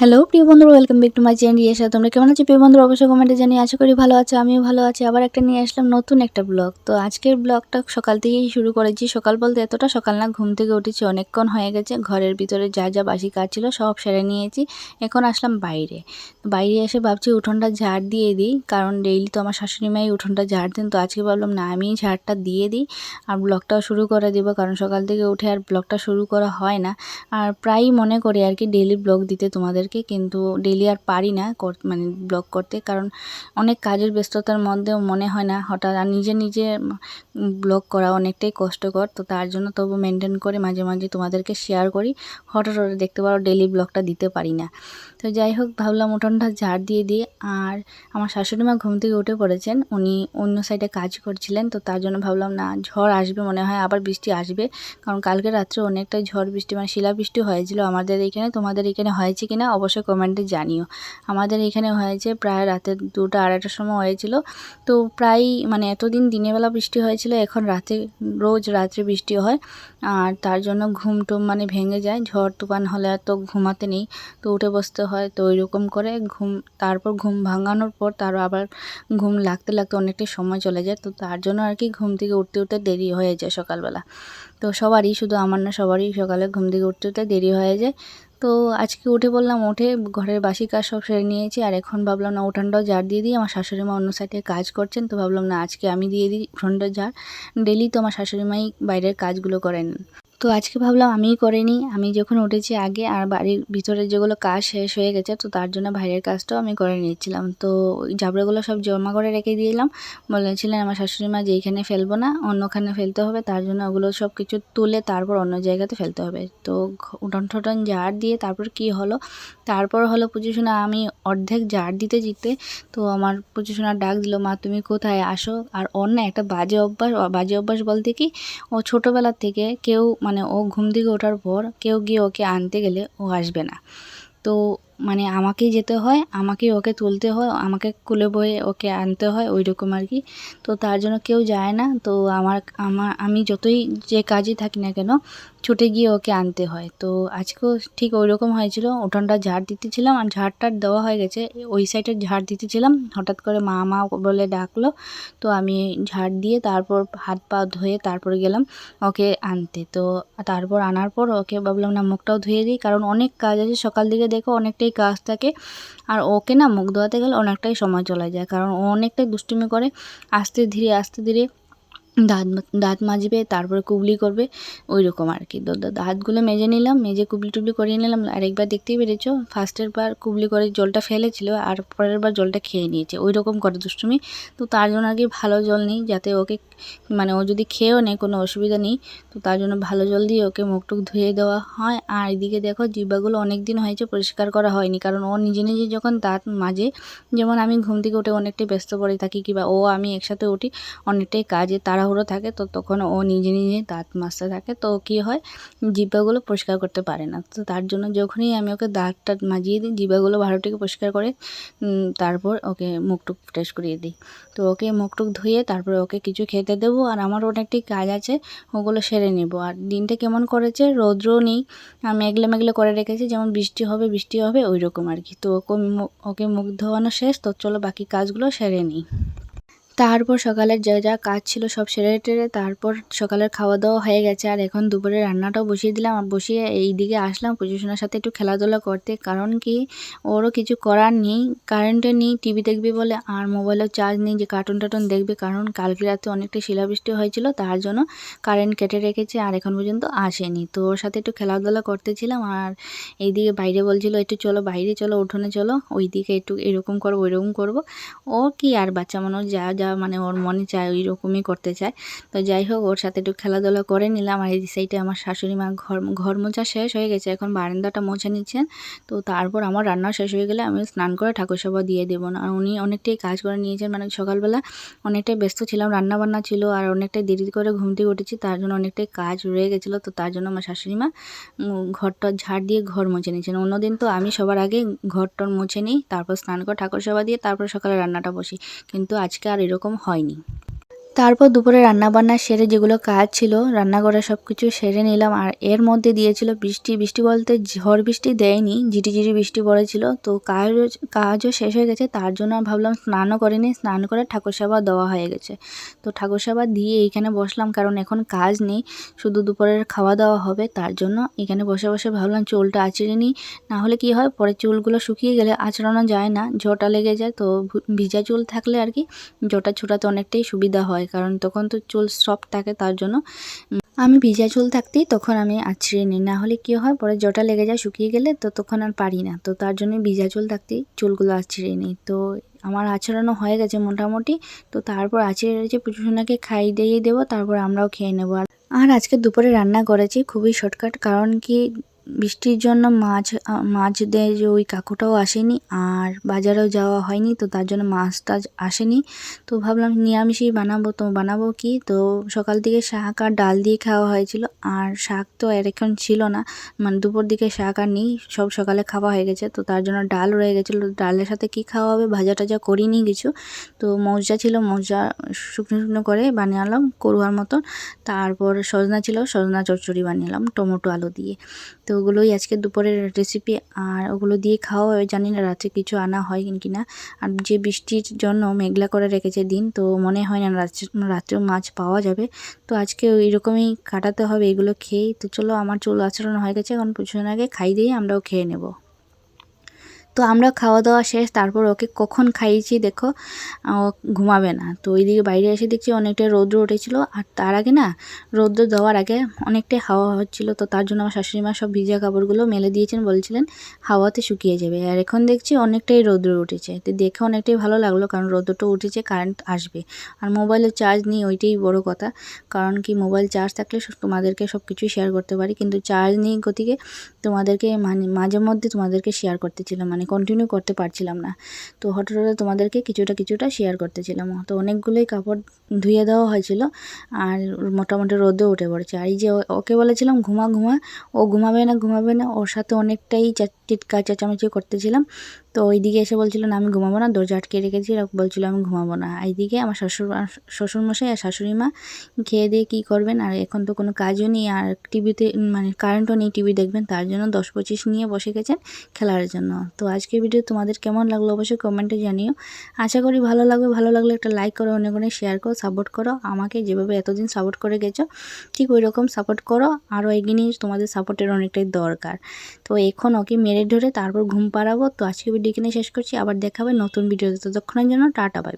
Hello প্রিয় বন্ধুরা welcome back to my channel ইয়েসা তোমরা কেমন আছো? প্রিয় বন্ধুরা, অবশ্যই কমেন্টে জানি আশা করি ভালো আছো, আমিও ভালো আছি। আবার একটা নিয়ে আসলাম নতুন একটা ব্লগ তো আজকের ব্লগটা সকাল থেকেই শুরু করেছি। সকাল বলতে এতটা সকাল না, ঘুম থেকে উঠেছি, অনেকক্ষণ হয়ে গেছে। ঘরের ভিতরে যা যা বাসি কাজ ছিল সব সেরে নিয়েছি। এখন আসলাম বাইরে। বাইরে এসে ভাবছি উঠোনটা ঝাড় দিয়ে দিই, কারণ ডেইলি তো আমার শাশুড়ি মাই উঠোনটা ঝাড় দেন। তো আজকে ভাবলাম না আমি ঝাড়টা দিয়ে দিই আর ব্লগটাও শুরু করে দিব, কারণ সকাল থেকে উঠে আর ব্লগটা শুরু করা হয় না। আর প্রায়ই মনে করি আর কি ডেইলি ব্লগ দিতে তোমাদেরকে কিন্তু ডেইলি আর পারি না মানে ব্লগ করতে। কারণ অনেক কাজের ব্যস্ততার মধ্যেও মনে হয় না, হঠাৎ আর নিজে নিজে ব্লগ করা অনেকটাই কষ্টকর। তো তার জন্য তবু মেনটেন করে মাঝে মাঝে তোমাদেরকে শেয়ার করি। হঠাৎ হঠাৎ দেখতে পারো ডেলি ব্লগটা দিতে পারি না। তো যাই হোক, ভাবলাম উঠোনটা ঝাড় দিয়ে দিয়ে আর আমার শাশুড়ি মা ঘুম থেকে উঠে পড়েছেন। উনি অন্য সাইডে কাজ করছিলেন। তো তার জন্য ভাবলাম, না, ঝড় আসবে। মনে হয় আবার বৃষ্টি আসবে। কারণ কালকে রাত্রে অনেকটাই ঝড় বৃষ্টি মানে শিলাবৃষ্টি হয়েছিল আমাদের এখানে। তোমাদের এখানে হয়েছে কিনা অবশ্যই কমেন্টে জানিও। আমাদের এখানে হয়েছে প্রায় রাতে দুটো, আড়াইটার সময় হয়েছিল। তো প্রায় মানে এতদিন দিনের বেলা বৃষ্টি হয়েছিল, এখন রাতে, রোজ রাত্রে বৃষ্টি হয়। আর তার জন্য ঘুম টুম মানে ভেঙে যায়, ঝড় তুফান হলে তো ঘুমাতে নেই। তো উঠে বসতে হয় তো ওইরকম করে ঘুম, তারপর ঘুম ভাঙানোর পর তার আবার ঘুম লাগতে লাগতে অনেকটাই সময় চলে যায়। তো তার জন্য আর কি ঘুম থেকে উঠতে উঠতে দেরি হয়ে যায় সকালবেলা। তো সবারই, শুধু আমার না, সবারই সকালে ঘুম থেকে উঠতে উঠতে দেরি হয়ে যায়। তো আজকে উঠে বললাম, উঠে ঘরের বাসি কাজ সব সেরে নিয়েছি। আর এখন ভাবলাম, না, উঠানটাও জার দিয়ে দিই। আমার শাশুড়ি মা অন্য সাইডে কাজ করছেন, তো ভাবলাম, না, আজকে আমি দিয়ে দিই উঠানটা জার ডেলি তো আমার শাশুড়ি মাই বাইরের কাজগুলো করেন। তো আজকে ভাবলাম আমিই করে নিই। আমি যখন উঠেছি আগে আর বাড়ির ভিতরে যেগুলো কাজ শেষ হয়ে গেছে, তো তার জন্য বাইরের কাজটাও আমি করে নিয়েছিলাম তো জাবড়াগুলো সব জমা করে রেখে দিয়েলাম। বলেছিলেন, আমার শাশুড়ি মা যেইখানে ফেলব না, অন্যখানে ফেলতে হবে। তার জন্য ওগুলো সব কিছু তুলে তারপর অন্য জায়গাতে ফেলতে হবে। তো উঠন ঠোটন ঝাড় দিয়ে তারপর কি হলো? তারপর হলো পুজোশোনা আমি অর্ধেক জার দিতে জিতে, তো আমার পুজোশোনা ডাক দিল, মা, তুমি কোথায়? আসো। আর ওর না একটা বাজে অভ্যাস বাজে অভ্যাস বলতে কি, ও ছোটোবেলার থেকে কেউ মানে ও ঘুম থেকে ওঠার পর কেউ গিয়ে ওকে আনতে গেলে ও আসবে না। তো মানে আমাকেই যেতে হয়, আমাকেই ওকে তুলতে হয়, আমাকে কুলে বয়ে ওকে আনতে হয় ওই রকম আর কি। তো তার জন্য কেউ যায় না। তো আমার আমার, আমি যতই যে কাজে থাকি না কেন, ছুটে গিয়ে ওকে আনতে হয়। তো আজকেও ঠিক ওই রকম হয়েছিল। উঠোনটা ঝাড় দিতেছিলাম আর ঝাড় টাড় দেওয়া হয়ে গেছে। ওই সাইডে ঝাড় দিতেছিলাম। হঠাৎ করে মা মা বলে ডাকলো। তো আমি ঝাড় দিয়ে তারপর হাত পা ধুয়ে তারপর গেলাম ওকে আনতে। তো তারপর আনার পর ওকে ভাবলাম, না, মুখটাও ধুয়ে দিই। কারণ অনেক কাজ আছে। সকাল দিকে দেখো অনেকটাই কাজ থাকে আর ওকে না মুখ ধোয়াতে গেলে অনেকটাই সময় চলে যায়, কারণ ও অনেকটাই দুষ্টুমি করে। আস্তে ধীরে আস্তে ধীরে দাঁত দাঁত মাজবে, তারপরে কুবলি করবে ওই রকম আর কি। দাঁতগুলো মেজে নিলাম, মেজে কুবলি টুবলি করিয়ে নিলাম। আরেকবার দেখতেই পেরেছ ফার্স্টের বার কুবলি করে জলটা ফেলেছিল, আর পরের বার জলটা খেয়ে নিয়েছে। ওই রকম করে দুষ্টুমি। তো তার জন্য আর কি ভালো জল নেই, যাতে ওকে মানে ও যদি খেয়েও নেয়, কোনো অসুবিধা নেই, তো তার জন্য ভালো জল দিয়ে ওকে মুখটুক ধুয়ে দেওয়া হয়। আর এদিকে দেখো জিব্বাগুলো অনেক দিন হয়েছে, পরিষ্কার করা হয়নি, কারণ ও নিজে নিজে যখন দাঁত মাজে, যেমন আমি ঘুম থেকে উঠে অনেকটাই ব্যস্ত পড়ে থাকি, কিংবা ও আমি একসাথে উঠি, অনেকটাই কাজে তাড়াহুড়ো থাকে, তো তখন ও নিজে নিজে দাঁত মাজতে থাকে। তো কী হয়, জিব্বাগুলো পরিষ্কার করতে পারে না। তো তার জন্য যখনই আমি ওকে দাঁতটা মাজিয়ে দিই, জিব্বাগুলো ভালোটিকে পরিষ্কার করে তারপর ওকে মুখটুক ফ্রেশ করিয়ে দিই। তো ওকে মুখটুক ধুয়ে তারপরে ওকে কিছু খেতে দেবো। আর আমার অনেকটি কাজ আছে, ওগুলো সেরে নেব। আর দিনটা কেমন করেছে, রৌদ্রও নেই। মেঘলে মেঘলে করে রেখেছি, যেমন বৃষ্টি হবে বৃষ্টি হবে ওই রকম আর কি। তো ওকে ওকে মুখ ধোয়ানো শেষ, তো চলো বাকি কাজগুলো সেরে নিই। তারপর সকালের যা যা কাজ ছিল সব সেরে টেরে তারপর সকালের খাওয়া দাওয়া হয়ে গেছে। আর এখন দুপুরে রান্নাটাও বসিয়ে দিলাম। আর বসিয়ে এই দিকে আসলাম পজিশনের সাথে একটু খেলাধুলা করতে। কারণ কি? ওরও কিছু করার নেই কারেন্টে নেই, টিভি দেখবে বলে, আর মোবাইলেও চার্জ নেই, যে কার্টুন টার্টুন দেখবে। কারণ কালকে রাতে অনেকটা শিলাবৃষ্টি হয়েছিল, তার জন্য কারেন্ট কেটে রেখেছে, আর এখন পর্যন্ত আসেনি। তো ওর সাথে একটু খেলাধুলা করতেছিলাম, আর এইদিকে বাইরে বলছিল, একটু চলো বাইরে, চলো, উঠোনে চলো ওই দিকে একটু এরকম করব ওইরকম করব। ও কি আর বাচ্চা মানুষ, যা যা যা মানে ওর মনে চায় ওই রকমই করতে চায়। তো যাই হোক, ওর সাথে একটু খেলাধুলা করে নিলাম আর এই সাইডে আমার শাশুড়ি মা ঘর ঘর মোছা শেষ হয়ে গেছে। এখন বারান্দাটা মুছে নিচ্ছেন। তো তারপর আমার রান্না শেষ হয়ে গেলে আমি স্নান করে ঠাকুর সভা দিয়ে দেবো না। আর উনি অনেকটাই কাজ করে নিয়েছেন। মানে সকালবেলা অনেকটাই ব্যস্ত ছিলাম রান্না বান্না ছিল আর অনেকটাই দেরি করে ঘুম থেকে উঠেছি। তার জন্য অনেকটাই কাজ রয়ে গেছিল। তো তার জন্য আমার শাশুড়ি মা ঘরটা ঝাড় দিয়ে ঘর মুছে নিয়েছেন। অন্যদিন তো আমি সবার আগে ঘরটর মুছে নিই, তারপর স্নান করে ঠাকুর সভা দিয়ে তারপর সকালে রান্নাটা বসি। কিন্তু আজকে আর এরকম হয়নি। তারপর দুপুরে রান্নাবান্না সেরে যেগুলো কাজ ছিল, রান্নাঘরে সব কিছু সেরে নিলাম। আর এর মধ্যে দিয়েছিল বৃষ্টি। বৃষ্টি বলতে ঝড় বৃষ্টি দেয়নি ঝিটিঝিটি বৃষ্টি পড়েছিল। তো কাজ, কাজও শেষ হয়ে গেছে, তার জন্য ভাবলাম স্নানও করিনি। স্নান করে ঠাকুর সেবা দেওয়া হয়ে গেছে। তো ঠাকুর সেবা দিয়ে এইখানে বসলাম, কারণ এখন কাজ নেই, শুধু দুপুরের খাওয়া দাওয়া হবে। তার জন্য এখানে বসে বসে ভাবলাম চুলটা আঁচড়ে নিই। না হলে কি হয়, পরে চুলগুলো শুকিয়ে গেলে আঁচড়ানো যায় না ঝোঁটা লেগে যায়। তো ভিজা চুল থাকলে আর কি, জোটা ছোটাতে অনেকটাই সুবিধা হয়। কারণ তখন তো চুল সফট থাকে তার জন্য আমি ভিজা চুল থাকতেই তখন আমি আছড়ে নিই। না হলে কী হয়, পরে জটা লেগে যায়, শুকিয়ে গেলে তো তখন আর পারি না। তো তার জন্য ভিজা চুল থাকতেই চুলগুলো আছড়ে নিই। তো আমার আছড়ানো হয়ে গেছে মোটামুটি। তো তারপর আছড়ে রয়েছে পুজোনাকে খাই দিয়ে দেবো, তারপর আমরাও খেয়ে নেব। আর আজকে দুপুরে রান্না করেছি খুবই শর্টকাট কারণ কি বৃষ্টির জন্য মাছ মাছ দেয় যে ওই কাকুটাও আসেনি আর বাজারেও যাওয়া হয়নি, তো তার জন্য মাছ টাছ আসেনি। তো ভাবলাম নিরামিষই বানাবো, তো বানাবো কি? তো সকাল থেকে শাক আর ডাল দিয়ে খাওয়া হয়েছিল আর শাক তো এখন ছিল না মানে দুপুর দিকে শাক আর নেই, সব সকালে খাওয়া হয়ে গেছে, তো তার জন্য ডাল রয়ে গেছিল। ডালের সাথে কি খাওয়া হবে? ভাজা টাজা করিনি কিছু। তো মজা ছিল, মজা শুকনো শুকনো করে বানিয়ে আনলাম করুয়ার মতন। তারপর সজনা ছিল, সজনা চচ্চড়ি বানিয়ে টমেটো আলু দিয়ে। তো ওগুলোই আজকে দুপুরের রেসিপি আর ওগুলো দিয়ে খাওয়া জানি না রাত্রে কিছু আনা হয় কি না। আর যে বৃষ্টির জন্য মেঘলা করে রেখেছে দিন, তো মনে হয় না রাত্রেও মাছ পাওয়া যাবে। তো আজকে রকমই কাটাতে হবে, এগুলো খেয়েই। তো চলো, আমার চুল আচরণ হয়ে গেছে, এখন পুজোর আগে খাই দিয়ে আমরাও খেয়ে নেব। তো আমরা খাওয়া দাওয়া শেষ, তারপর ওকে কখন খাইয়েছি দেখো, ও ঘুমাবে না। তো ওইদিকে বাইরে এসে দেখছি অনেকটা রৌদ্র উঠেছিল, আর তার আগে না, রৌদ্র দেওয়ার আগে অনেকটাই হাওয়া হচ্ছিল, তো তার জন্য আমার শাশুড়ি মা সব ভিজা কাপড়গুলো মেলে দিয়েছেন, বলছিলেন হাওয়াতে শুকিয়ে যাবে। আর এখন দেখছি অনেকটাই রৌদ্র উঠেছে। তো দেখে অনেকটাই ভালো লাগল, কারণ রৌদ্রটা উঠেছে, কারেন্ট আসবে। আর মোবাইলের চার্জ নেই, ওইটাই বড় কথা। কারণ কি, মোবাইল চার্জ থাকলে তোমাদেরকে সব কিছুই শেয়ার করতে পারি, কিন্তু চার্জ নেই গতিকে তোমাদেরকে মানে মাঝে মধ্যে তোমাদেরকে শেয়ার করতেছিলাম মানে কন্টিনিউ করতে পারছিলাম না। তো হঠাৎ হঠাৎ তোমাদেরকে কিছুটা কিছুটা শেয়ার করতেছিলাম তো অনেকগুলোই কাপড় ধুয়ে দেওয়া হয়েছিল আর মোটামুটি রোদে উঠে পড়েছে। আর এই যে ওকে বলেছিলাম, ঘুমা ঘুমা। ও ঘুমাবে না ঘুমাবে না। ওর সাথে অনেকটাই চিৎকার চেঁচামেচি করতেছিলাম। তো ওইদিকে এসে বলছিল, না, আমি ঘুমাবো না, দরজা আটকে রেখেছি। বলছিল, আমি ঘুমাবো না। এইদিকে আমার শ্বশুর শ্বশুরমশাই আর শাশুড়ি মা খেয়ে দিয়ে কী করবেন? আর এখন তো কোনো কাজও নেই, আর টিভিতে মানে কারেন্টও নেই, টিভি দেখবেন, তার জন্য দশ পঁচিশ নিয়ে বসে গেছেন খেলার জন্য। তো আজকের ভিডিও তোমাদের কেমন লাগল অবশ্যই কমেন্টে জানিও। আশা করি ভালো লাগবে, ভালো লাগলে একটা লাইক করো অনেক অনেক শেয়ার করো সাপোর্ট করো। আমাকে যেভাবে এতদিন সাপোর্ট করে গেছো, ঠিক ওই রকম সাপোর্ট করো। আরও এগিয়ে তোমাদের সাপোর্টের অনেকটাই দরকার। তো এখন ওকে মেরে ধরে তারপর ঘুম পাড়াবো। তো আজকে ভিডিও এখানে শেষ করছি। আবার দেখাবে নতুন ভিডিওতে ততক্ষণের জন্য টাটা বাই